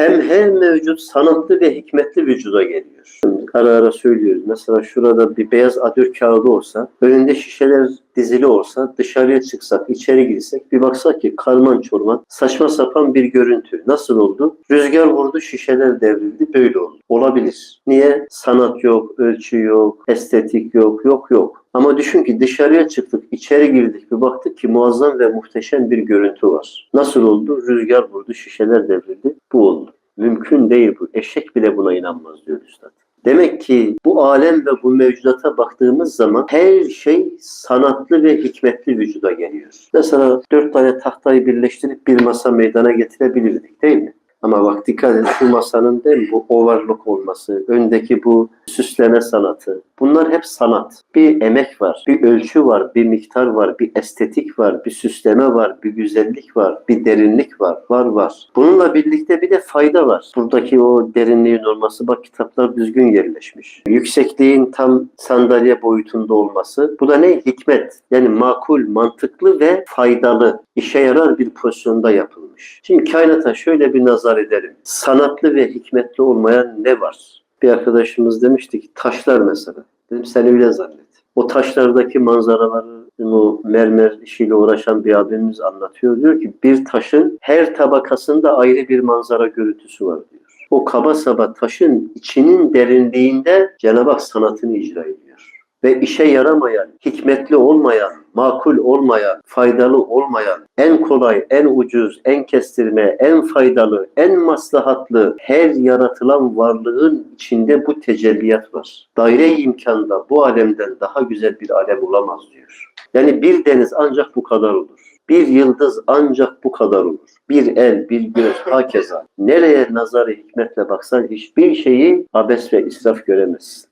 hem her mevcut sanatlı ve hikmetli vücuda geliyor. Ara ara söylüyoruz. Mesela şurada bir beyaz adür kağıdı olsa, önünde şişeler dizili olsa, dışarıya çıksak, içeri girsek bir baksak ki karman çorman, saçma sapan bir görüntü. Nasıl oldu? Rüzgar vurdu, şişeler devrildi, böyle oldu. Olabilir. Niye? Sanat yok, ölçü yok, estetik yok, yok yok. Ama düşün ki dışarıya çıktık, içeri girdik bir baktık ki muazzam ve muhteşem bir görüntü var. Nasıl oldu? Rüzgar vurdu, şişeler devrildi. Bu oldu. Mümkün değil bu. Eşek bile buna inanmaz diyor Üstad. Demek ki bu alem ve bu mevcudata baktığımız zaman her şey sanatlı ve hikmetli vücuda geliyor. Mesela dört tane tahtayı birleştirip bir masa meydana getirebilirdik değil mi? Ama bak dikkat edin şu masanın değil bu ovarlık olması, öndeki bu süsleme sanatı. Bunlar hep sanat. Bir emek var, bir ölçü var, bir miktar var, bir estetik var, bir süsleme var, bir güzellik var, bir derinlik var, var var. Bununla birlikte bir de fayda var. Buradaki o derinliğin olması bak kitaplar düzgün yerleşmiş. Yüksekliğin tam sandalye boyutunda olması. Bu da ne? Hikmet. Yani makul, mantıklı ve faydalı, işe yarar bir pozisyonda yapılmış. Şimdi kainata şöyle bir nazar edelim. Sanatlı ve hikmetli olmayan ne var? Bir arkadaşımız demişti ki taşlar mesela. Dedim sen öyle zannet. O taşlardaki manzaraları o mermer işiyle uğraşan bir abimiz anlatıyor. Diyor ki bir taşın her tabakasında ayrı bir manzara görüntüsü var diyor. O kaba saba taşın içinin derinliğinde Cenab-ı Hak sanatını icra ediyor. Ve işe yaramayan, hikmetli olmayan, makul olmayan, faydalı olmayan, en kolay, en ucuz, en kestirme, en faydalı, en maslahatlı her yaratılan varlığın içinde bu tecelliyat var. Daire-i imkanda bu alemden daha güzel bir alem olamaz diyor. Yani bir deniz ancak bu kadar olur. Bir yıldız ancak bu kadar olur. Bir el, bir göz, hakeza. Nereye nazarı hikmetle baksan hiçbir şeyi abes ve israf göremezsin.